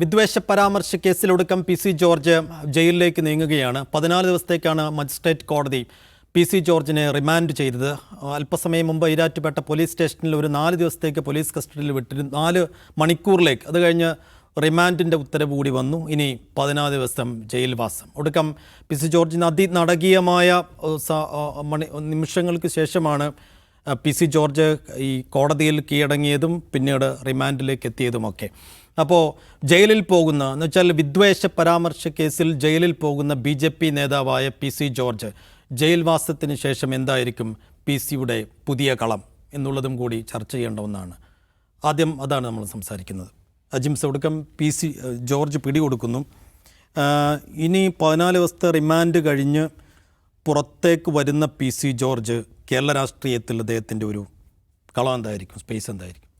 വിദ്വേഷ പരാമർശ കേസിലൊടുക്കം പി സി ജോർജ് ജയിലിലേക്ക് നീങ്ങുകയാണ്. പതിനാല് ദിവസത്തേക്കാണ് മജിസ്ട്രേറ്റ് കോടതി പി സി ജോർജിനെ റിമാൻഡ് ചെയ്തത്. അല്പസമയം മുമ്പ് ഈരാറ്റുപേട്ട പോലീസ് സ്റ്റേഷനിൽ ഒരു നാല് ദിവസത്തേക്ക് പോലീസ് കസ്റ്റഡിയിൽ വിട്ടിരുന്നു നാല് മണിക്കൂറിലേക്ക്. അത് കഴിഞ്ഞ് റിമാൻഡിന്റെ ഉത്തരവ് കൂടി വന്നു. ഇനി പതിനാല് ദിവസം ജയിൽവാസം. ഒടുക്കം പി സി ജോർജിന് അതിനാടകീയമായ മണി നിമിഷങ്ങൾക്ക് ശേഷമാണ് പി സി ജോർജ് ഈ കോടതിയിൽ കീഴടങ്ങിയതും പിന്നീട് റിമാൻഡിലേക്ക് എത്തിയതുമൊക്കെ. അപ്പോൾ ജയിലിൽ പോകുന്ന എന്ന് വെച്ചാൽ വിദ്വേഷ പരാമർശ കേസിൽ ജയിലിൽ പോകുന്ന ബി ജെ പി നേതാവായ പി സി ജോർജ് ജയിൽവാസത്തിന് ശേഷം എന്തായിരിക്കും പി സിയുടെ പുതിയ കളം എന്നുള്ളതും കൂടി ചർച്ച ചെയ്യേണ്ട ഒന്നാണ്. ആദ്യം അതാണ് നമ്മൾ സംസാരിക്കുന്നത്. അജിംസ് ഒടുക്കം പി സി ജോർജ് പിടികൊടുക്കുന്നു. ഇനി പതിനാല് ദിവസത്തെ റിമാൻഡ് കഴിഞ്ഞ് പുറത്തേക്ക് വരുന്ന പി സി ജോർജ് കേരള രാഷ്ട്രീയത്തിൽ അദ്ദേഹത്തിന്റെ ഒരു കളം എന്തായിരിക്കും സ്പേസ് എന്തായിരിക്കും?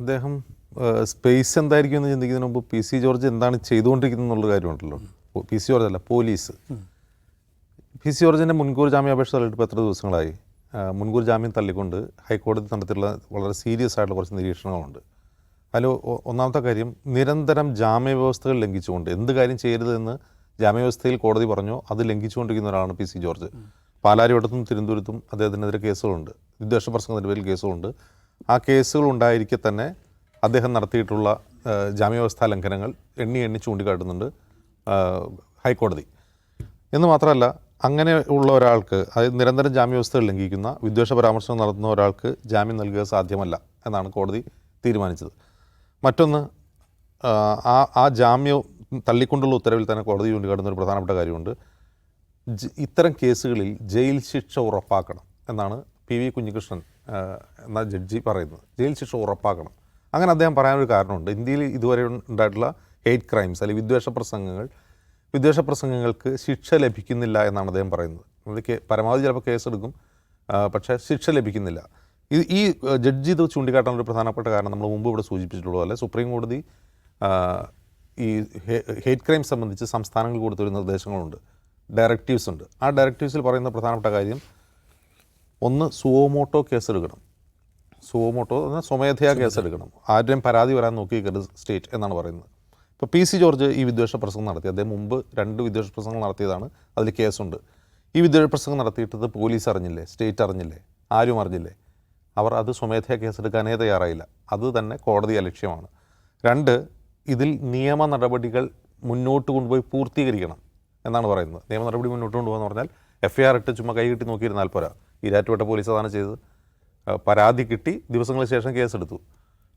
അദ്ദേഹം സ്പേസ് എന്തായിരിക്കും എന്ന് ചിന്തിക്കുന്നതിന് മുമ്പ് പി സി ജോർജ് എന്താണ് ചെയ്തുകൊണ്ടിരിക്കുന്നത് എന്നുള്ള കാര്യമുണ്ടല്ലോ. പി സി ജോർജ് അല്ല പോലീസ് പി സി ജോർജിന്റെ മുൻകൂർ ജാമ്യാപേക്ഷ തള്ളിയിട്ട് ഇപ്പോൾ എത്ര ദിവസങ്ങളായി? മുൻകൂർ ജാമ്യം തള്ളിക്കൊണ്ട് ഹൈക്കോടതി നടത്തിയിട്ടുള്ള വളരെ സീരിയസ് ആയിട്ടുള്ള കുറച്ച് നിരീക്ഷണങ്ങളുണ്ട്. അതിൽ ഒന്നാമത്തെ കാര്യം നിരന്തരം ജാമ്യ വ്യവസ്ഥകൾ ലംഘിച്ചുകൊണ്ട് എന്ത് കാര്യം ചെയ്യരുതെന്ന് ജാമ്യവ്യവസ്ഥയിൽ കോടതി പറഞ്ഞു അത് ലംഘിച്ചുകൊണ്ടിരിക്കുന്ന ഒരാളാണ് പി സി ജോർജ് പാലാരിവട്ടത്തും തിരുവനന്തപുരത്തും അദ്ദേഹത്തിനെതിരെ കേസുകളുണ്ട്. വിദ്വേഷ പ്രസംഗത്തിന്റെ പേരിൽ കേസുകളുണ്ട്. ആ കേസുകൾ ഉണ്ടായിരിക്കെ തന്നെ അദ്ദേഹം നടത്തിയിട്ടുള്ള ജാമ്യാവസ്ഥാ ലംഘനങ്ങൾ എണ്ണി എണ്ണി ചൂണ്ടിക്കാട്ടുന്നുണ്ട് ഹൈക്കോടതി. എന്ന് മാത്രമല്ല അങ്ങനെ ഉള്ള ഒരാൾക്ക് അതായത് നിരന്തരം ജാമ്യവ്യവസ്ഥകൾ ലംഘിക്കുന്ന വിദ്വേഷ പരാമർശം നടത്തുന്ന ഒരാൾക്ക് ജാമ്യം നൽകുക സാധ്യമല്ല എന്നാണ് കോടതി തീരുമാനിച്ചത്. മറ്റൊന്ന് ആ ആ ജാമ്യം തള്ളിക്കൊണ്ടുള്ള ഉത്തരവിൽ തന്നെ കോടതി ചൂണ്ടിക്കാട്ടുന്ന ഒരു പ്രധാനപ്പെട്ട കാര്യമുണ്ട്. ഇത്തരം കേസുകളിൽ ജയിൽ ശിക്ഷ ഉറപ്പാക്കണം എന്നാണ് പി വി കുഞ്ഞികൃഷ്ണൻ എന്ന ജഡ്ജി പറയുന്നത്. ജയിൽ ശിക്ഷ ഉറപ്പാക്കണം. അങ്ങനെ അദ്ദേഹം പറയാനൊരു കാരണമുണ്ട്. ഇന്ത്യയിൽ ഇതുവരെ ഉണ്ടായിട്ടുള്ള ഹെയ്റ്റ് ക്രൈംസ് അല്ലെങ്കിൽ വിദ്വേഷ പ്രസംഗങ്ങൾ വിദ്വേഷ പ്രസംഗങ്ങൾക്ക് ശിക്ഷ ലഭിക്കുന്നില്ല എന്നാണ് അദ്ദേഹം പറയുന്നത്. അത് പരമാവധി ചിലപ്പോൾ കേസെടുക്കും പക്ഷേ ശിക്ഷ ലഭിക്കുന്നില്ല. ഇത് ഈ ജഡ്ജി ഇത് ചൂണ്ടിക്കാട്ടാൻ ഒരു പ്രധാനപ്പെട്ട കാരണം നമ്മൾ മുമ്പ് ഇവിടെ സൂചിപ്പിച്ചിട്ടുള്ളതല്ലേ സുപ്രീം കോടതി ഈ ഹേറ്റ് ക്രൈം സംബന്ധിച്ച് സംസ്ഥാനങ്ങൾ കൊടുത്തൊരു നിർദ്ദേശങ്ങളുണ്ട്. ഡയറക്റ്റീവ്സ് ഉണ്ട്. ആ ഡയറക്റ്റീവ്സിൽ പറയുന്ന പ്രധാനപ്പെട്ട കാര്യം ഒന്ന് സുവോമോട്ടോ കേസെടുക്കണം. സുവോമോട്ടോ എന്നാൽ സ്വമേധയാ കേസെടുക്കണം. ആരുടെയും പരാതി വരാൻ നോക്കിയിരിക്കരുത് സ്റ്റേറ്റ് എന്നാണ് പറയുന്നത്. ഇപ്പോൾ പി സി ജോർജ് ഈ വിദ്വേഷ പ്രസംഗം നടത്തി. അദ്ദേഹം മുമ്പ് രണ്ട് വിദ്വേഷ പ്രസംഗങ്ങൾ നടത്തിയതാണ്. അതിൽ കേസുണ്ട്. ഈ വിദ്വേഷ പ്രസംഗം നടത്തിയിട്ടത് പോലീസ് അറിഞ്ഞില്ലേ? സ്റ്റേറ്റ് അറിഞ്ഞില്ലേ? ആരും അറിഞ്ഞില്ലേ? അവർ അത് സ്വമേധയാ കേസെടുക്കാനേ തയ്യാറായില്ല. അത് തന്നെ കോടതി അലക്ഷ്യമാണ്. രണ്ട് ഇതിൽ നിയമ നടപടികൾ മുന്നോട്ട് കൊണ്ടുപോയി പൂർത്തീകരിക്കണം എന്നാണ് പറയുന്നത്. നിയമ നടപടി മുന്നോട്ട് കൊണ്ടുപോകാന്ന് പറഞ്ഞാൽ എഫ് ഐ ആർ ഇട്ട് ചുമ്മാ കൈ കിട്ടി നോക്കിയിരുന്നാൽ പോരാ. ഈരാറ്റുപേട്ട പോലീസ് അതാണ് ചെയ്തത്. പരാതി കിട്ടി ദിവസങ്ങൾക്ക് ശേഷം കേസെടുത്തു.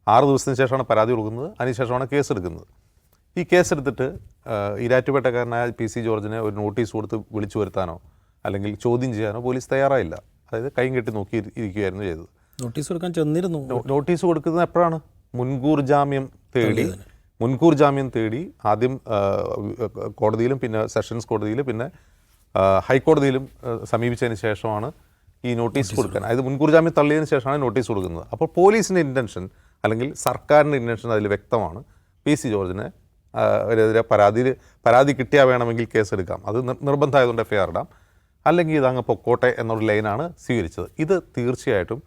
ആറ് ദിവസത്തിന് ശേഷമാണ് പരാതി കൊടുക്കുന്നത് അതിനുശേഷമാണ് കേസെടുക്കുന്നത്. ഈ കേസെടുത്തിട്ട് ഇരാറ്റുപേട്ടക്കാരനായ ഈരാറ്റുപേട്ടക്കാരനായ പി സി ജോർജിനെ ഒരു നോട്ടീസ് കൊടുത്ത് വിളിച്ചു വരുത്താനോ അല്ലെങ്കിൽ ചോദ്യം ചെയ്യാനോ പോലീസ് തയ്യാറായില്ല. അതായത് കൈ കെട്ടി നോക്കി ഇരി- ഇരിക്കുകയായിരുന്നു ചെയ്തത്. നോട്ടീസ് കൊടുക്കാൻ ചെന്നിരുന്നു. നോട്ടീസ് കൊടുക്കുന്നത് എപ്പോഴാണ്? മുൻകൂർ ജാമ്യം തേടി മുൻകൂർ ജാമ്യം തേടി ആദ്യം കോടതിയിലും പിന്നെ സെഷൻസ് കോടതിയിലും പിന്നെ ഹൈക്കോടതിയിലും സമീപിച്ചതിന് ശേഷമാണ് ഈ നോട്ടീസ് കൊടുക്കാൻ. അതായത് മുൻകൂർ ജാമ്യം തള്ളിയതിന് ശേഷമാണ് നോട്ടീസ് കൊടുക്കുന്നത്. അപ്പോൾ പോലീസിന്റെ ഇന്റൻഷൻ അല്ലെങ്കിൽ സർക്കാരിന്റെ ഇന്റൻഷൻ അതിൽ വ്യക്തമാണ്. പി സി ജോർജിനെ അവരെതിരെ പരാതി പരാതി കിട്ടിയാൽ വേണമെങ്കിൽ കേസെടുക്കാം അത് നിർ- നിർബന്ധമായതുകൊണ്ട് എഫ് ഐ ആർ ഇടാം. അല്ലെങ്കിൽ ഇതങ്ങ് പൊക്കോട്ടെ എന്നൊരു ലൈനാണ് സ്വീകരിച്ചത്. ഇത് തീർച്ചയായിട്ടും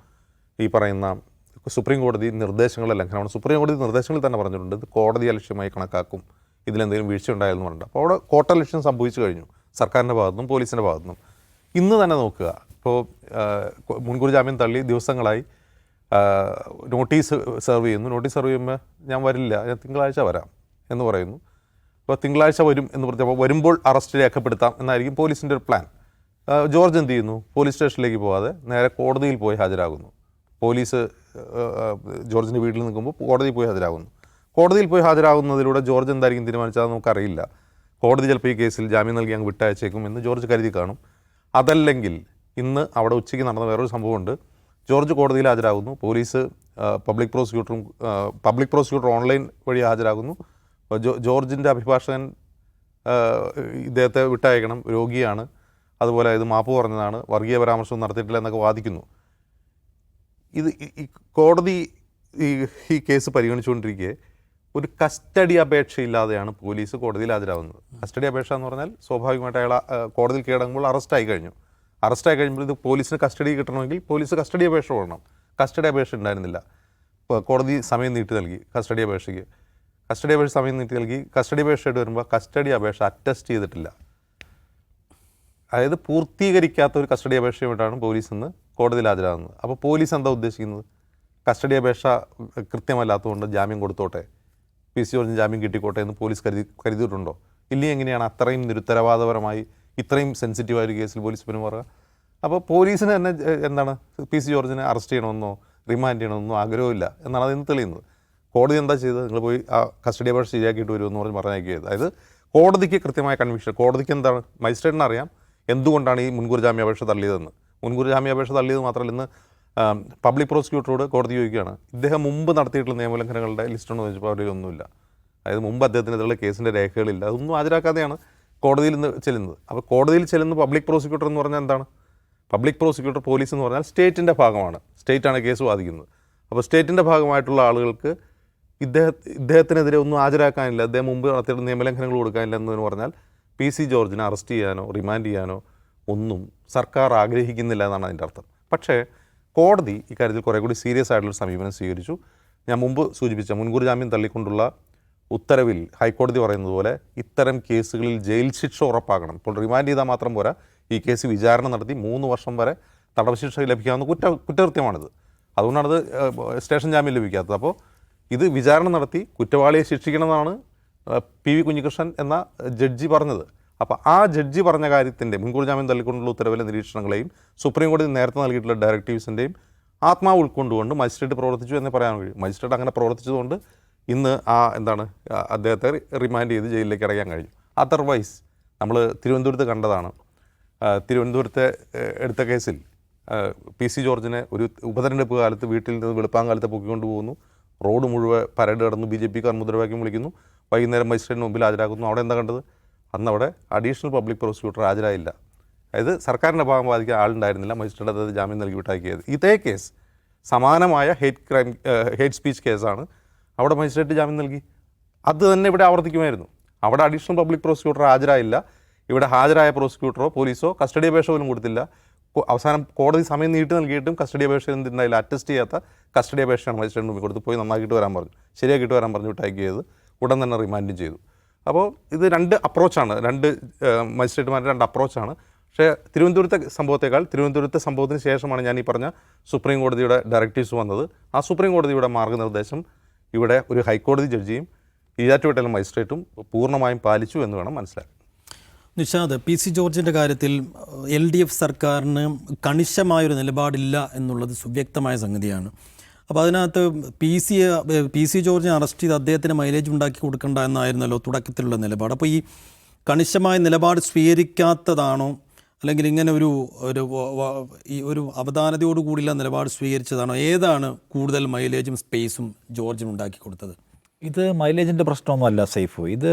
ഈ പറയുന്ന സുപ്രീം കോടതി നിർദ്ദേശങ്ങളുടെ ലംഘനമാണ്. സുപ്രീം കോടതി നിർദ്ദേശങ്ങളിൽ തന്നെ പറഞ്ഞിട്ടുണ്ട്. ഇത് കോടതി അലക്ഷ്യമായി കണക്കാക്കും. ഇതിലെന്തെങ്കിലും വീഴ്ച ഉണ്ടായെന്ന് പറഞ്ഞിട്ടുണ്ട്. അപ്പോൾ അവിടെ കോട്ട ലക്ഷ്യം സംഭവിച്ചു കഴിഞ്ഞു. സർക്കാരിന്റെ ഭാഗത്തുനിന്നും പോലീസിന്റെ ഭാഗത്തുനിന്നും. ഇന്ന് തന്നെ നോക്കുക. ഇപ്പോൾ മുൻകൂർ ജാമ്യം തള്ളി ദിവസങ്ങളായി നോട്ടീസ് സെർവ് ചെയ്യുന്നു. നോട്ടീസ് സെർവ് ചെയ്യുമ്പോൾ ഞാൻ വരില്ല. ഞാൻ തിങ്കളാഴ്ച വരാം എന്ന് പറയുന്നു. അപ്പോൾ തിങ്കളാഴ്ച വരും എന്ന് പറഞ്ഞപ്പോൾ വരുമ്പോൾ അറസ്റ്റ് രേഖപ്പെടുത്താം എന്നായിരിക്കും പോലീസിന്റെ ഒരു പ്ലാൻ. ജോർജ് എന്ത് ചെയ്യുന്നു? പോലീസ് സ്റ്റേഷനിലേക്ക് പോകാതെ നേരെ കോടതിയിൽ പോയി ഹാജരാകുന്നു. പോലീസ് ജോർജിന്റെ വീട്ടിൽ നിൽക്കുമ്പോൾ കോടതിയിൽ പോയി ഹാജരാകുന്നു. കോടതിയിൽ പോയി ഹാജരാകുന്നതിലൂടെ ജോർജ് എന്തായിരിക്കും തീരുമാനിച്ചത് നമുക്കറിയില്ല. കോടതി ചിലപ്പോൾ ഈ കേസിൽ ജാമ്യം നൽകി അങ്ങ് വിട്ടയച്ചേക്കും എന്ന് ജോർജ് കരുതി കാണും. അതല്ലെങ്കിൽ ഇന്ന് അവിടെ ഉച്ചയ്ക്ക് നടന്ന വേറൊരു സംഭവമുണ്ട്. ജോർജ് കോടതിയിൽ ഹാജരാകുന്നു. പോലീസ് പബ്ലിക് പ്രോസിക്യൂട്ടറും പബ്ലിക് പ്രോസിക്യൂട്ടർ ഓൺലൈൻ വഴി ഹാജരാകുന്നു. ജോർജിന്റെ അഭിഭാഷകൻ ഇദ്ദേഹത്തെ വിട്ടയക്കണം. രോഗിയാണ്. അതുപോലെ ഇത് മാപ്പ് പറഞ്ഞതാണ്. വർഗീയ പരാമർശം നടത്തിയിട്ടില്ല എന്നൊക്കെ വാദിക്കുന്നു. ഇത് ഈ- കോടതി ഈ ഈ കേസ് പരിഗണിച്ചുകൊണ്ടിരിക്കെ ഒരു കസ്റ്റഡി അപേക്ഷയില്ലാതെയാണ് പോലീസ് കോടതിയിൽ ഹാജരാകുന്നത്. കസ്റ്റഡി അപേക്ഷ എന്ന് പറഞ്ഞാൽ സ്വാഭാവികമായിട്ട് അയാൾ കോടതിയിൽ കീഴടങ്ങുമ്പോൾ അറസ്റ്റായി കഴിഞ്ഞു. അറസ്റ്റായി കഴിയുമ്പോൾ ഇത് പോലീസിന് കസ്റ്റഡി കിട്ടണമെങ്കിൽ പോലീസ് കസ്റ്റഡി അപേക്ഷ വേണം കസ്റ്റഡി അപേക്ഷ ഉണ്ടായിരുന്നില്ല. കോടതി സമയം നീട്ടി നൽകി കസ്റ്റഡി അപേക്ഷയ്ക്ക്. കസ്റ്റഡി അപേക്ഷ സമയം നീട്ടി നൽകി കസ്റ്റഡി അപേക്ഷയായിട്ട് വരുമ്പോൾ കസ്റ്റഡി അപേക്ഷ അറ്റസ്റ്റ് ചെയ്തിട്ടില്ല. അതായത് പൂർത്തീകരിക്കാത്ത ഒരു കസ്റ്റഡി അപേക്ഷയുമായിട്ടാണ് പോലീസ് ഇന്ന് കോടതിയിൽ ഹാജരാകുന്നത്. അപ്പോൾ പോലീസ് എന്താ ഉദ്ദേശിക്കുന്നത്? കസ്റ്റഡി അപേക്ഷ കൃത്യമല്ലാത്തതുകൊണ്ട് ജാമ്യം കൊടുത്തോട്ടെ? പി സി ജോർജിന് ജാമ്യം കിട്ടിക്കോട്ടെ എന്ന് പോലീസ് കരുതി കരുതിയിട്ടുണ്ടോ? ഇല്ലെങ്കിൽ എങ്ങനെയാണ്? അത്രയും നിരുത്തരവാദപരമായി ഇത്രയും സെൻസിറ്റീവായ ഒരു കേസിൽ പോലീസ് പെരുമാറുക. അപ്പോൾ പോലീസിന് തന്നെ എന്താണ്? പി സി ജോർജിനെ അറസ്റ്റ് ചെയ്യണമെന്നോ റിമാൻഡ് ചെയ്യണമെന്നോ ആഗ്രഹമില്ല എന്നാണ് അതിന് തെളിയുന്നത്. കോടതി എന്താ ചെയ്തത്? നിങ്ങൾ പോയി ആ കസ്റ്റഡി അപേക്ഷ ശരിയാക്കിയിട്ട് വരുമെന്ന് പറഞ്ഞ് പറഞ്ഞയക്കിയത് അതായത് കോടതിക്ക് കൃത്യമായ കൺവിക്ഷൻ കോടതിക്ക് എന്താണ് മജിസ്ട്രേറ്റിന് അറിയാം എന്തുകൊണ്ടാണ് ഈ മുൻകൂർ ജാമ്യാപേക്ഷ തള്ളിയതെന്ന്. മുൻകൂർ ജാമ്യാപേക്ഷ തള്ളിയത് മാത്രമല്ല ഇന്ന് പബ്ലിക് പ്രോസിക്യൂട്ടറോട് കോടതി ചോദിക്കുകയാണ് ഇദ്ദേഹം മുമ്പ് നടത്തിയിട്ടുള്ള നിയമലംഘനങ്ങളുടെ ലിസ്റ്റ് ഉണ്ടോ എന്ന് ചോദിച്ചപ്പോൾ അവരിൽ ഒന്നുമില്ല അതായത് മുമ്പ് അദ്ദേഹത്തിനെതിരെയുള്ള കേസിന്റെ രേഖകളില്ല. അതൊന്നും ഹാജരാക്കാതെയാണ് കോടതിയിൽ നിന്ന് ചെല്ലുന്നത്. അപ്പോൾ കോടതിയിൽ ചെല്ലുന്ന പബ്ലിക് പ്രോസിക്യൂട്ടർ എന്ന് പറഞ്ഞാൽ എന്താണ്? പബ്ലിക് പ്രോസിക്യൂട്ടർ പോലീസ് എന്ന് പറഞ്ഞാൽ സ്റ്റേറ്റിന്റെ ഭാഗമാണ്. സ്റ്റേറ്റാണ് കേസ് വാദിക്കുന്നത്. അപ്പോൾ സ്റ്റേറ്റിന്റെ ഭാഗമായിട്ടുള്ള ആളുകൾക്ക് ഇദ്ദേഹ ഇദ്ദേഹത്തിനെതിരെ ഒന്നും ഹാജരാക്കാനില്ല. അദ്ദേഹം മുമ്പ് നടത്തിയിട്ട് നിയമലംഘനങ്ങൾ കൊടുക്കാനില്ല എന്ന് പറഞ്ഞാൽ പി സി ജോർജിനെ അറസ്റ്റ് ചെയ്യാനോ റിമാൻഡ് ചെയ്യാനോ ഒന്നും സർക്കാർ ആഗ്രഹിക്കുന്നില്ല എന്നാണ് അതിന്റെ അർത്ഥം. പക്ഷേ കോടതി ഇക്കാര്യത്തിൽ കുറേ കൂടി സീരിയസ് ആയിട്ടുള്ള സമീപനം സ്വീകരിച്ചു. ഞാൻ മുമ്പ് സൂചിപ്പിച്ച മുൻകൂർ ജാമ്യം തള്ളിക്കൊണ്ടുള്ള ഉത്തരവിൽ ഹൈക്കോടതി പറയുന്നത് പോലെ ഇത്തരം കേസുകളിൽ ജയിൽ ശിക്ഷ ഉറപ്പാക്കണം ഇപ്പോൾ റിമാൻഡ് ചെയ്താൽ മാത്രം പോരാ. ഈ കേസ് വിചാരണ നടത്തി മൂന്ന് വർഷം വരെ തടവ് ശിക്ഷ ലഭിക്കാവുന്ന കുറ്റ കുറ്റകൃത്യമാണിത്. അതുകൊണ്ടാണ് ഇത് സ്റ്റേഷൻ ജാമ്യം ലഭിക്കാത്തത്. അപ്പോൾ ഇത് വിചാരണ നടത്തി കുറ്റവാളിയെ ശിക്ഷിക്കണമെന്നാണ് പി വി കുഞ്ഞികൃഷ്ണൻ എന്ന ജഡ്ജി പറഞ്ഞത്. അപ്പോൾ ആ ജഡ്ജി പറഞ്ഞ കാര്യത്തിന്റെ മുൻകൂർ ജാമ്യം തള്ളിക്കൊണ്ടുള്ള ഉത്തരവിലെ നിരീക്ഷണങ്ങളെയും സുപ്രീം കോടതി നേരത്തെ നൽകിയിട്ടുള്ള ഡയറക്റ്റീവ്സിന്റെയും ആത്മാവ് ഉൾക്കൊണ്ടുകൊണ്ട് മജിസ്ട്രേറ്റ് പ്രവർത്തിച്ചു എന്ന് പറയാൻ കഴിയും. മജിസ്ട്രേറ്റ് അങ്ങനെ പ്രവർത്തിച്ചതുകൊണ്ട് ഇന്ന് ആ എന്താണ് അദ്ദേഹത്തെ റിമാൻഡ് ചെയ്ത് ജയിലിലേക്ക് അടയ്ക്കാൻ കഴിഞ്ഞു. അതർവൈസ് നമ്മൾ തിരുവനന്തപുരത്ത് കണ്ടതാണ്. തിരുവനന്തപുരത്തെ എടുത്ത കേസിൽ പി സി ജോർജിനെ ഒരു ഉപതെരഞ്ഞെടുപ്പ് കാലത്ത് വീട്ടിൽ നിന്ന് വെളുപ്പാങ്കാലത്ത് പൊക്കിക്കൊണ്ട് പോകുന്നു. റോഡ് മുഴുവൻ പരട് കടന്നു ബി ജെ പിക്കാർ മുദ്രാവാക്യം വിളിക്കുന്നു. വൈകുന്നേരം മജിസ്ട്രേറ്റിന് മുമ്പിൽ ഹാജരാക്കുന്നു. അവിടെ എന്താ കണ്ടത്? അന്ന് അവിടെ അഡീഷണൽ പബ്ലിക് പ്രോസിക്യൂട്ടർ ഹാജരായില്ല. അതായത് സർക്കാരിന്റെ ഭാഗം ബാധിക്കാൻ ആളുണ്ടായിരുന്നില്ല. മജിസ്ട്രേറ്റ് അത് ജാമ്യം നൽകി വിട്ടാക്കിയത്. ഇതേ കേസ് സമാനമായ ഹേറ്റ് ക്രൈം ഹേറ്റ് സ്പീച്ച് കേസാണ് അവിടെ മജിസ്ട്രേറ്റ് ജാമ്യം നൽകി. അത് തന്നെ ഇവിടെ ആവർത്തിക്കുമായിരുന്നു. അവിടെ അഡീഷണൽ പബ്ലിക് പ്രോസിക്യൂട്ടർ ഹാജരായില്ല. ഇവിടെ ഹാജരായ പ്രോസിക്യൂട്ടറോ പോലീസോ കസ്റ്റഡി അപേക്ഷ പോലും കൊടുത്തില്ല. അവസാനം കോടതി സമയം നീട്ടി നൽകിയിട്ടും കസ്റ്റഡി അപേക്ഷ എന്തുണ്ടായില്ല അറ്റസ്റ്റ് ചെയ്യാത്ത കസ്റ്റഡി അപേക്ഷയാണ് മജിസ്ട്രേറ്റ് മുമ്പിൽ കൊടുത്ത് പോയി നന്നാക്കിയിട്ട് വരാൻ പറഞ്ഞു. ശരിയാക്കിയിട്ട് വരാൻ പറഞ്ഞു വിട്ടയക്കിയത് ഉടൻ തന്നെ റിമാൻഡും ചെയ്തു. അപ്പോൾ ഇത് രണ്ട് അപ്രോച്ചാണ് രണ്ട് മജിസ്ട്രേറ്റുമാരുടെ രണ്ട് അപ്രോച്ചാണ് പക്ഷേ തിരുവനന്തപുരത്തെ സംഭവത്തേക്കാൾ തിരുവനന്തപുരത്തെ സംഭവത്തിന് ശേഷമാണ് ഞാൻ ഈ പറഞ്ഞ സുപ്രീം കോടതിയുടെ ഡയറക്റ്റീവ്സ് വന്നത്. ആ സുപ്രീം കോടതിയുടെ മാർഗനിർദ്ദേശം ഇവിടെ ഒരു ഹൈക്കോടതി ജഡ്ജിയും ഈരാറ്റുപേട്ടയിലെ മജിസ്ട്രേറ്റും പൂർണമായും പാലിച്ചു എന്ന് വേണം മനസ്സിലാക്കാൻ. നിഷാദ് പി സി ജോർജിന്റെ കാര്യത്തിൽ എൽ ഡി എഫ് സർക്കാരിന് കണിശമായൊരു നിലപാടില്ല എന്നുള്ളത് സുവ്യക്തമായ സംഗതിയാണ്. അപ്പോൾ അതിനകത്ത് പി സി പി സി ജോർജിനെ അറസ്റ്റ് ചെയ്ത് അദ്ദേഹത്തിന് മൈലേജ് ഉണ്ടാക്കി കൊടുക്കേണ്ട എന്നായിരുന്നല്ലോ തുടക്കത്തിലുള്ള നിലപാട്. അപ്പോൾ ഈ കണിശമായ നിലപാട് സ്വീകരിക്കാത്തതാണോ അല്ലെങ്കിൽ ഇങ്ങനെ ഒരു ഒരു ഈ ഒരു അവധാനതയോട് കൂടിയുള്ള നിലപാട് സ്വീകരിച്ചതാണോ? ഏതാണ് കൂടുതൽ മൈലേജും സ്പേസും ജോർജിന് ഉണ്ടാക്കി കൊടുത്തത്? ഇത് മൈലേജിന്റെ പ്രശ്നമൊന്നുമല്ല സേഫ്. ഇത്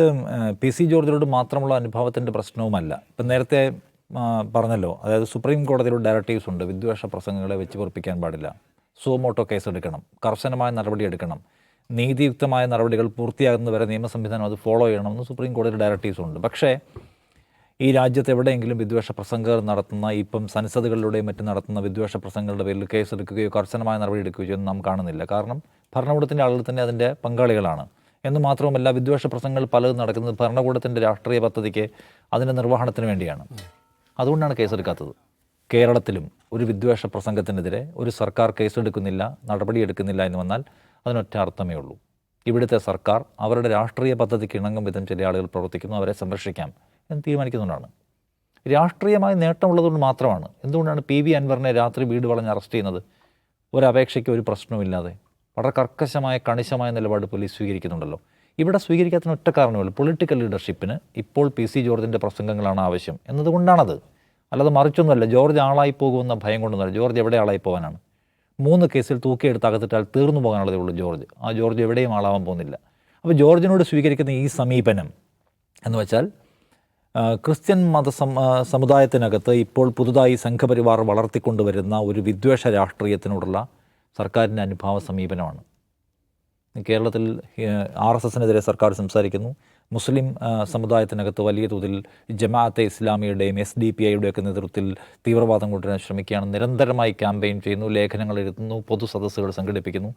പി സി ജോർജിനോട് മാത്രമുള്ള അനുഭവത്തിന്റെ പ്രശ്നവുമല്ല. ഇപ്പം നേരത്തെ പറഞ്ഞല്ലോ അതായത് സുപ്രീം കോടതിയുടെ ഡയറക്റ്റീവ്സ് ഉണ്ട്. വിദ്വേഷ പ്രസംഗങ്ങളെ വെച്ച് പൊറപ്പിക്കാൻ പാടില്ല. സുമോട്ടോ കേസ് എടുക്കണം കർശനമായ നടപടി എടുക്കണം. നീതിയുക്തമായ നടപടികൾ പൂർത്തിയാകുന്നവരെ നിയമ സംവിധാനം അത് ഫോളോ ചെയ്യണമെന്ന് സുപ്രീം കോടതിയുടെ ഡയറക്റ്റീവ്സ് ഉണ്ട്. പക്ഷേ ഈ രാജ്യത്ത് എവിടെയെങ്കിലും വിദ്വേഷ പ്രസംഗങ്ങൾ നടത്തുന്ന ഇപ്പം സൻസദുകളിലൂടെയും മറ്റും നടത്തുന്ന വിദ്വേഷ പ്രസംഗങ്ങളുടെ പേരിൽ കേസെടുക്കുകയോ കർശനമായ നടപടി എടുക്കുകയോ ചെയ്യുന്നത് നാം കാണുന്നില്ല. കാരണം ഭരണകൂടത്തിന്റെ ആളുകൾ തന്നെ അതിന്റെ പങ്കാളികളാണ്. എന്ന് മാത്രവുമല്ല വിദ്വേഷ പ്രസംഗങ്ങൾ പലതും നടക്കുന്നത് ഭരണകൂടത്തിന്റെ രാഷ്ട്രീയ പദ്ധതിക്ക് അതിന്റെ നിർവഹണത്തിന് വേണ്ടിയാണ്. അതുകൊണ്ടാണ് കേസെടുക്കാത്തത്. കേരളത്തിലും ഒരു വിദ്വേഷ പ്രസംഗത്തിനെതിരെ ഒരു സർക്കാർ കേസെടുക്കുന്നില്ല നടപടിയെടുക്കുന്നില്ല എന്ന് വന്നാൽ അതിനൊറ്റ അർത്ഥമേ ഉള്ളൂ. ഇവിടുത്തെ സർക്കാർ അവരുടെ രാഷ്ട്രീയ പദ്ധതിക്ക് ഇണങ്ങും വിധം ചില ആളുകൾ പ്രവർത്തിക്കുന്നു അവരെ സംരക്ഷിക്കാം. എന്ന് തീരുമാനിക്കുന്നതുകൊണ്ടാണ്. രാഷ്ട്രീയമായി നേട്ടമുള്ളതുകൊണ്ട് മാത്രമാണ്. എന്തുകൊണ്ടാണ് പി വി അൻവറിനെ രാത്രി വീട് വളഞ്ഞ് അറസ്റ്റ് ചെയ്യുന്നത്? ഒരപേക്ഷയ്ക്ക് ഒരു പ്രശ്നവുമില്ലാതെ. വളരെ കർക്കശമായ കണിശമായ നിലപാട് പോലീസ് സ്വീകരിക്കുന്നുണ്ടല്ലോ. ഇവിടെ സ്വീകരിക്കാത്തതിന് ഒറ്റ കാരണമല്ല പൊളിറ്റിക്കൽ ലീഡർഷിപ്പിന് ഇപ്പോൾ പി സി ജോർജിന്റെ പ്രസംഗങ്ങളാണ് ആവശ്യം എന്നതുകൊണ്ടാണത്. അല്ലാതെ മറിച്ചൊന്നുമല്ല. ജോർജ് ആളായി പോകുമെന്ന ഭയം കൊണ്ടൊന്നുമല്ല. ജോർജ് എവിടെ ആളായി പോകാനാണ്? മൂന്ന് കേസിൽ തൂക്കിയെടുത്ത് അകത്തിട്ടാൽ തീർന്നു പോകാനുള്ളതേ ഉള്ളൂ ജോർജ്. ആ ജോർജ് എവിടെയും ആളാവാൻ പോകുന്നില്ല. അപ്പോൾ ജോർജിനോട് സ്വീകരിക്കുന്ന ഈ സമീപനം എന്ന് വെച്ചാൽ ക്രിസ്ത്യൻ മത സമുദായത്തിനകത്ത് ഇപ്പോൾ പുതുതായി സംഘപരിവാർ വളർത്തിക്കൊണ്ടുവരുന്ന ഒരു വിദ്വേഷ രാഷ്ട്രീയത്തിനോടുള്ള സർക്കാരിന്റെ അനുഭാവ സമീപനമാണ്. കേരളത്തിൽ ആർ എസ് എസിനെതിരെ സർക്കാർ സംസാരിക്കുന്നു. മുസ്ലിം സമുദായത്തിനകത്ത് വലിയ തോതിൽ ജമാഅത്തെ ഇസ്ലാമിയുടെയും എസ് ഡി പി ഐയുടെയൊക്കെ നേതൃത്വത്തിൽ തീവ്രവാദം കൊണ്ടുവരാൻ ശ്രമിക്കുകയാണ്. നിരന്തരമായി ക്യാമ്പയിൻ ചെയ്യുന്നു ലേഖനങ്ങൾ എഴുതുന്നു പൊതു സദസ്സുകൾ സംഘടിപ്പിക്കുന്നു.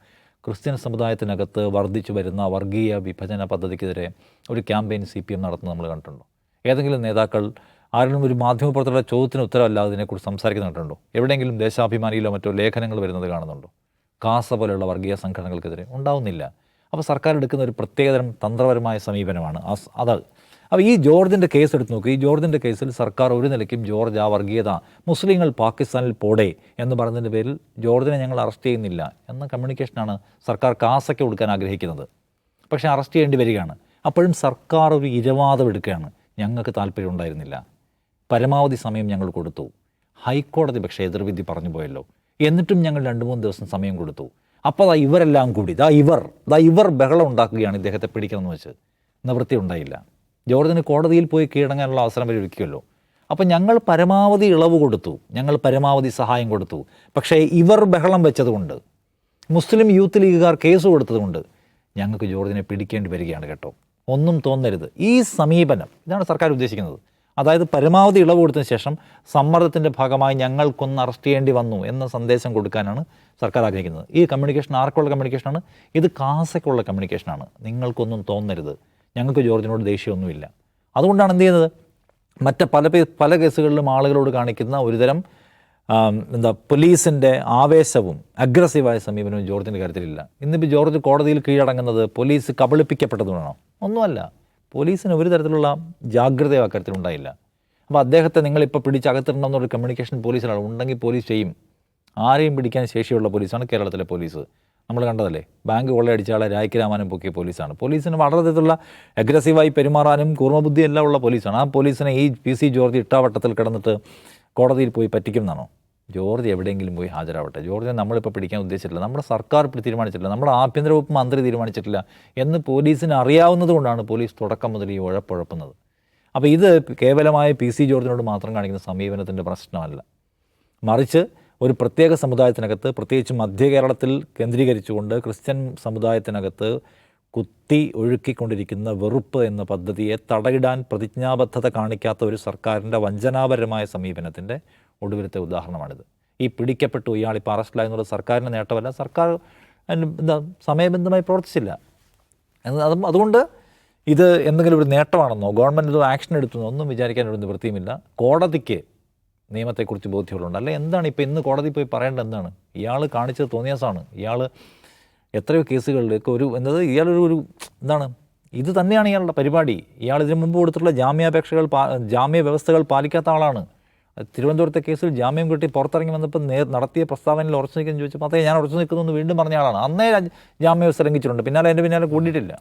ക്രിസ്ത്യൻ സമുദായത്തിനകത്ത് വർദ്ധിച്ചു വരുന്ന വർഗീയ വിഭജന പദ്ധതിക്കെതിരെ ഒരു ക്യാമ്പയിൻ സി പി എം നടത്തുന്നത് നമ്മൾ കണ്ടിട്ടുണ്ടോ? ഏതെങ്കിലും നേതാക്കൾ ആരെങ്കിലും ഒരു മാധ്യമപ്രവർത്തകരുടെ ചോദ്യത്തിന് ഉത്തരവല്ലാതെ ഇതിനെക്കുറിച്ച് സംസാരിക്കുന്നുണ്ടോ? എവിടെയെങ്കിലും ദേശാഭിമാനിയിലോ മറ്റോ ലേഖനങ്ങൾ വരുന്നത് കാണുന്നുണ്ടോ? കാസ പോലെയുള്ള വർഗീയ സംഘടനകൾക്കെതിരെ ഉണ്ടാവുന്നില്ല. അപ്പോൾ സർക്കാർ എടുക്കുന്ന ഒരു പ്രത്യേകതരം തന്ത്രപരമായ സമീപനമാണ് അത്. അപ്പോൾ ഈ ജോർജിന്റെ കേസ് എടുത്ത് നോക്കുക ഈ ജോർജിന്റെ കേസിൽ സർക്കാർ ഒരു നിലയ്ക്കും ജോർജ് ആ വർഗീയത മുസ്ലിങ്ങൾ പാകിസ്ഥാനിൽ പോടെ എന്ന് പറഞ്ഞതിന്റെ പേരിൽ ജോർജിനെ ഞങ്ങൾ അറസ്റ്റ് ചെയ്യുന്നില്ല എന്ന കമ്മ്യൂണിക്കേഷനാണ് സർക്കാർ കാസയ്ക്ക് കൊടുക്കാൻ ആഗ്രഹിക്കുന്നത്. പക്ഷേ അറസ്റ്റ് ചെയ്യേണ്ടി വരികയാണ്. അപ്പോഴും സർക്കാർ ഒരു ഇരവാദം എടുക്കുകയാണ്. ഞങ്ങൾക്ക് താല്പര്യം ഉണ്ടായിരുന്നില്ല പരമാവധി സമയം ഞങ്ങൾ കൊടുത്തു. ഹൈക്കോടതി പക്ഷേ എതിർവിധി പറഞ്ഞു പോയല്ലോ. എന്നിട്ടും ഞങ്ങൾ രണ്ട് മൂന്ന് ദിവസം സമയം കൊടുത്തു. അപ്പോൾ അതാ ഇവരെല്ലാം കൂടി ദാ ഇവർ ദാ ഇവർ ബഹളം ഉണ്ടാക്കുകയാണ് ഇദ്ദേഹത്തെ പിടിക്കണമെന്ന് വെച്ച്. നിവൃത്തി ഉണ്ടായില്ല. ജോർജിന് കോടതിയിൽ പോയി കീഴടങ്ങാനുള്ള അവസരം വരെ ഒരുക്കിയല്ലോ. അപ്പം ഞങ്ങൾ പരമാവധി ഇളവ് കൊടുത്തു. ഞങ്ങൾ പരമാവധി സഹായം കൊടുത്തു. പക്ഷേ ഇവർ ബഹളം വെച്ചതുകൊണ്ട് മുസ്ലിം യൂത്ത് ലീഗുകാർ കേസ് കൊടുത്തതുകൊണ്ട് ഞങ്ങൾക്ക് ജോർജിനെ പിടിക്കേണ്ടി വരികയാണ് കേട്ടോ. ഒന്നും തോന്നരുത്. ഈ സമീപനം ഇതാണ് സർക്കാർ ഉദ്ദേശിക്കുന്നത്. അതായത് പരമാവധി ഇളവ് കൊടുത്തതിന് ശേഷം സമ്മർദ്ദത്തിന്റെ ഭാഗമായി ഞങ്ങൾക്കൊന്ന് അറസ്റ്റ് ചെയ്യേണ്ടി വന്നു എന്ന സന്ദേശം കൊടുക്കാനാണ് സർക്കാർ ആഗ്രഹിക്കുന്നത്. ഈ കമ്മ്യൂണിക്കേഷൻ ആർക്കുള്ള കമ്മ്യൂണിക്കേഷനാണ് ഇത് കാസയ്ക്കുള്ള കമ്മ്യൂണിക്കേഷനാണ് നിങ്ങൾക്കൊന്നും തോന്നരുത്. ഞങ്ങൾക്ക് ജോർജിനോട് ദേഷ്യമൊന്നുമില്ല. അതുകൊണ്ടാണ് എന്ത് ചെയ്യുന്നത്? മറ്റ് പല പല കേസുകളിലും ആളുകളോട് കാണിക്കുന്ന ഒരുതരം എന്താ പോലീസിന്റെ ആവേശവും അഗ്രസീവായ സമീപനവും ജോർജിന്റെ കാര്യത്തിലില്ല. ഇന്നിപ്പോൾ ജോർജ് കോടതിയിൽ കീഴടങ്ങുന്നത് പോലീസ് കബളിപ്പിക്കപ്പെട്ടതുകൊണ്ടാണോ ഒന്നുമല്ല. പോലീസിന് ഒരു തരത്തിലുള്ള ജാഗ്രതയോ അക്കാര്യത്തിലുണ്ടായില്ല അപ്പോൾ അദ്ദേഹത്തെ നിങ്ങളിപ്പോൾ പിടിച്ചകത്തിടണമെന്നൊരു കമ്മ്യൂണിക്കേഷൻ പോലീസിലാണ്. ഉണ്ടെങ്കിൽ പോലീസ് ചെയ്യും. ആരെയും പിടിക്കാൻ ശേഷിയുള്ള പോലീസാണ് കേരളത്തിലെ പോലീസ്. നമ്മൾ കണ്ടതല്ലേ? ബാങ്ക് കൊള്ളയടിച്ച ആളെ രായ്ക്കിരാമാനും പൊക്കിയ പോലീസാണ്. പോലീസിന് വളരെ തരത്തിലുള്ള അഗ്രസീവായി പെരുമാറാനും കൂർമ്മബുദ്ധി എല്ലാം ഉള്ള പോലീസാണ്. ആ പോലീസിനെ ഈ പി സി ജോർജ് ഇട്ടാവട്ടത്തിൽ കിടന്നിട്ട് കോടതിയിൽ പോയി പറ്റിക്കും എന്നാണോ ജോർജ് എവിടെയെങ്കിലും പോയി ഹാജരാവട്ടെ. ജോർജിനെ നമ്മളിപ്പോൾ പിടിക്കാൻ ഉദ്ദേശിച്ചിട്ടില്ല. നമ്മുടെ സർക്കാർ തീരുമാനിച്ചിട്ടില്ല. നമ്മുടെ ആഭ്യന്തര വകുപ്പ് മന്ത്രി തീരുമാനിച്ചിട്ടില്ല എന്ന് പോലീസിന് അറിയാവുന്നത് കൊണ്ടാണ് പോലീസ് തുടക്കം മുതൽ ഈ ഉഴപ്പുഴപ്പുന്നത് അപ്പോൾ ഇത് കേവലമായ പി സി ജോർജിനോട് മാത്രം കാണിക്കുന്ന സമീപനത്തിന്റെ പ്രശ്നമല്ല. മറിച്ച് ഒരു പ്രത്യേക സമുദായത്തിനകത്ത് പ്രത്യേകിച്ച് മധ്യ കേരളത്തിൽ കേന്ദ്രീകരിച്ചുകൊണ്ട് ക്രിസ്ത്യൻ സമുദായത്തിനകത്ത് കുത്തി ഒഴുക്കിക്കൊണ്ടിരിക്കുന്ന വെറുപ്പ് എന്ന പദ്ധതിയെ തടയിടാൻ പ്രതിജ്ഞാബദ്ധത കാണിക്കാത്ത ഒരു സർക്കാരിന്റെ വഞ്ചനാപരമായ സമീപനത്തിന്റെ ഒടുവിലത്തെ ഉദാഹരണമാണിത്. ഈ പിടിക്കപ്പെട്ടു ഇയാൾ ഇപ്പോൾ അറസ്റ്റിലായി എന്നുള്ളത് സർക്കാരിന്റെ നേട്ടമല്ല. സർക്കാർ എന്താ സമയബന്ധമായി പ്രവർത്തിച്ചില്ല. അതും അതുകൊണ്ട് ഇത് എന്തെങ്കിലും ഒരു നേട്ടമാണെന്നോ ഗവൺമെന്റ് ഇത് ആക്ഷൻ എടുത്തെന്നോ ഒന്നും വിചാരിക്കാൻ ഒരു നിവൃത്തിയുമില്ല കോടതിക്ക് നിയമത്തെക്കുറിച്ച് ബോധ്യമുള്ളതുണ്ട് അല്ലെ എന്താണ് ഇപ്പോൾ ഇന്ന് കോടതി പോയി പറയേണ്ടത് എന്താണ്? ഇയാൾ കാണിച്ചത് തോന്നിയാസാണ്. ഇയാൾ എത്രയോ കേസുകളിലൊക്കെ ഒരു എന്നത് ഇയാളൊരു ഒരു എന്താണ്? ഇത് തന്നെയാണ് ഇയാളുടെ പരിപാടി. ഇയാൾ ഇതിനു മുമ്പ് കൊടുത്തിട്ടുള്ള ജാമ്യാപേക്ഷകൾ ജാമ്യ വ്യവസ്ഥകൾ പാലിക്കാത്ത ആളാണ്. തിരുവനന്തപുരത്തെ കേസിൽ ജാമ്യം കിട്ടി പുറത്തിറങ്ങി വന്നപ്പോൾ നേ നടത്തിയ പ്രസ്താവനയിൽ ഉറച്ചു നിൽക്കുന്നു ചോദിച്ചപ്പോൾ അതേ ഞാൻ ഉറച്ചു നിൽക്കുന്നു എന്ന് വീണ്ടും പറഞ്ഞ ആളാണ്. അന്നേ ജാമ്യം ലംഘിച്ചിട്ടുണ്ട് പിന്നാലെ എന്റെ പിന്നാലെ കൂടിയിട്ടില്ല.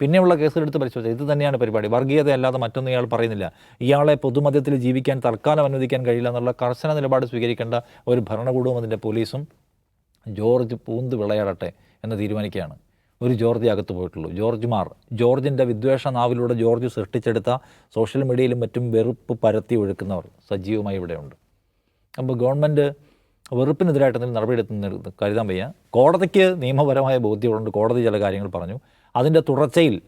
പിന്നെയുള്ള കേസിലെടുത്ത് പരിശോധിച്ചത് ഇത് തന്നെയാണ് പരിപാടി. വർഗീയത അല്ലാതെ മറ്റൊന്നും ഇയാൾ പറയുന്നില്ല. ഇയാളെ പൊതുമധ്യത്തിൽ ജീവിക്കാൻ തൽക്കാലം അനുവദിക്കാൻ കഴിയില്ല എന്നുള്ള കർശന നിലപാട് സ്വീകരിക്കേണ്ട ഒരു ഭരണകൂടവും അതിന്റെ പോലീസും ജോർജ് പൂന്ത് വിളയാടട്ടെ എന്ന് തീരുമാനിക്കുകയാണ്. ഒരു ജോർജ് അകത്ത് പോയിട്ടുള്ളൂ. ജോർജ് മാർ. ജോർജിന്റെ വിദ്വേഷ നാവിലൂടെ ജോർജ് സൃഷ്ടിച്ചെടുത്ത സോഷ്യൽ മീഡിയയിലും മറ്റും വെറുപ്പ് പരത്തി ഒഴുക്കുന്നവർ സജീവമായി ഇവിടെയുണ്ട്. അപ്പോൾ ഗവൺമെന്റ് വെറുപ്പിനെതിരായിട്ട് എന്തെങ്കിലും നടപടിയെടുത്ത് കരുതാൻ വയ്യ. കോടതിക്ക് നിയമപരമായ ബോധ്യമുണ്ട്. കോടതി ചില കാര്യങ്ങൾ പറഞ്ഞു. അതിന്റെ തുടർച്ചയിൽ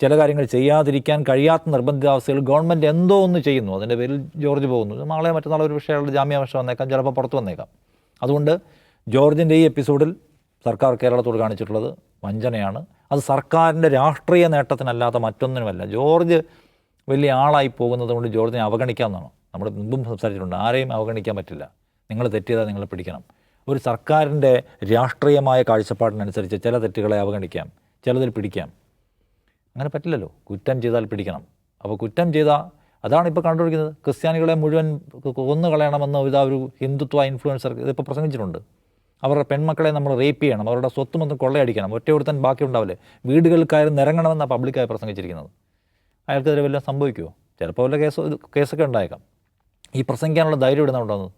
ചില കാര്യങ്ങൾ ചെയ്യാതിരിക്കാൻ കഴിയാത്ത നിർബന്ധിതാവസ്ഥയിൽ ഗവൺമെന്റ് എന്തോ ഒന്ന് ചെയ്യുന്നു. അതിന്റെ പേരിൽ ജോർജ് പോകുന്നു. നാളെ മറ്റന്നാളെ ഒരു ജാമ്യാപേക്ഷ വന്നേക്കാം. ചിലപ്പോൾ പുറത്ത് വന്നേക്കാം. അതുകൊണ്ട് ജോർജിന്റെ ഈ എപ്പിസോഡിൽ സർക്കാർ കേരളത്തോട് കാണിച്ചിട്ടുള്ളത് വഞ്ചനയാണ്. അത് സർക്കാരിന്റെ രാഷ്ട്രീയ നേട്ടത്തിനല്ലാത്ത മറ്റൊന്നിനുമല്ല. ജോർജ് വലിയ ആളായി പോകുന്നത് കൊണ്ട് ജോർജിനെ അവഗണിക്കാമെന്നാണ് നമ്മൾ മുമ്പും സംസാരിച്ചിട്ടുണ്ട് ആരെയും അവഗണിക്കാൻ പറ്റില്ല. നിങ്ങൾ തെറ്റിയതാൽ നിങ്ങളെ പിടിക്കണം. ഒരു സർക്കാരിന്റെ രാഷ്ട്രീയമായ കാഴ്ചപ്പാടിനനുസരിച്ച് ചില തെറ്റുകളെ അവഗണിക്കാം ചിലതിൽ പിടിക്കാം. അങ്ങനെ പറ്റില്ലല്ലോ. കുറ്റം ചെയ്താൽ പിടിക്കണം. അപ്പോൾ കുറ്റം ചെയ്താൽ അതാണ് ഇപ്പോൾ കണ്ടുപിടിക്കുന്നത്. ക്രിസ്ത്യാനികളെ മുഴുവൻ കൊന്നു കളയണമെന്ന് ഇതാ ഒരു ഹിന്ദുത്വ ഇൻഫ്ലുവൻസർ ഇതിപ്പോൾ പ്രസംഗിച്ചിട്ടുണ്ട്. അവരുടെ പെൺമക്കളെ നമ്മൾ റേപ്പ് ചെയ്യണം അവരുടെ സ്വത്തും ഒന്നും കൊള്ളയടിക്കണം ഒറ്റ ഒരുത്തൻ ബാക്കി ഉണ്ടാവില്ലേ വീടുകൾക്കാരും കയറി നിരങ്ങണമെന്നാണ് പബ്ലിക്കായി പ്രസംഗിച്ചിരിക്കുന്നത്. അയാൾക്കെതിരെ വല്ലതും സംഭവിക്കുമോ ചിലപ്പോൾ വല്ല കേസ് കേസൊക്കെ ഉണ്ടായേക്കാം. ഈ പ്രസംഗിക്കാനുള്ള ധൈര്യം ഇടുന്ന ഉണ്ടാകുന്നത്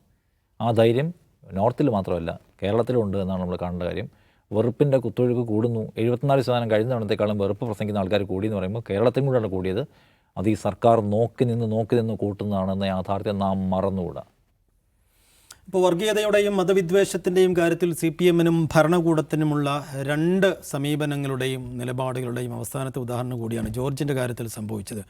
ആ ധൈര്യം നോർത്തിൽ മാത്രമല്ല കേരളത്തിലും ഉണ്ട് എന്നാണ് നമ്മൾ കാണേണ്ട കാര്യം. വെറുപ്പിന്റെ കുത്തൊഴുക്ക് കൂടുന്നു. എഴുപത്തിനാല് ശതമാനം കഴിഞ്ഞ തവണത്തേക്കാളും വെറുപ്പ് പ്രസംഗിക്കുന്ന ആൾക്കാർ കൂടി എന്ന് പറയുമ്പോൾ കേരളത്തിലും കൂടെയാണ് കൂടിയത്. അത് ഈ സർക്കാർ നോക്കി നിന്ന് നോക്കി നിന്ന് കൂട്ടുന്നതാണെന്ന യാഥാർത്ഥ്യം നാം മറന്നുകൂടാ. ഇപ്പോൾ വർഗീയതയുടെയും മതവിദ്വേഷത്തിന്റെയും കാര്യത്തിൽ സി പി എമ്മിനും ഭരണകൂടത്തിനുമുള്ള രണ്ട് സമീപനങ്ങളുടെയും നിലപാടുകളുടെയും അവസാനത്തെ ഉദാഹരണം കൂടിയാണ് ജോർജിന്റെ കാര്യത്തിൽ സംഭവിച്ചത്.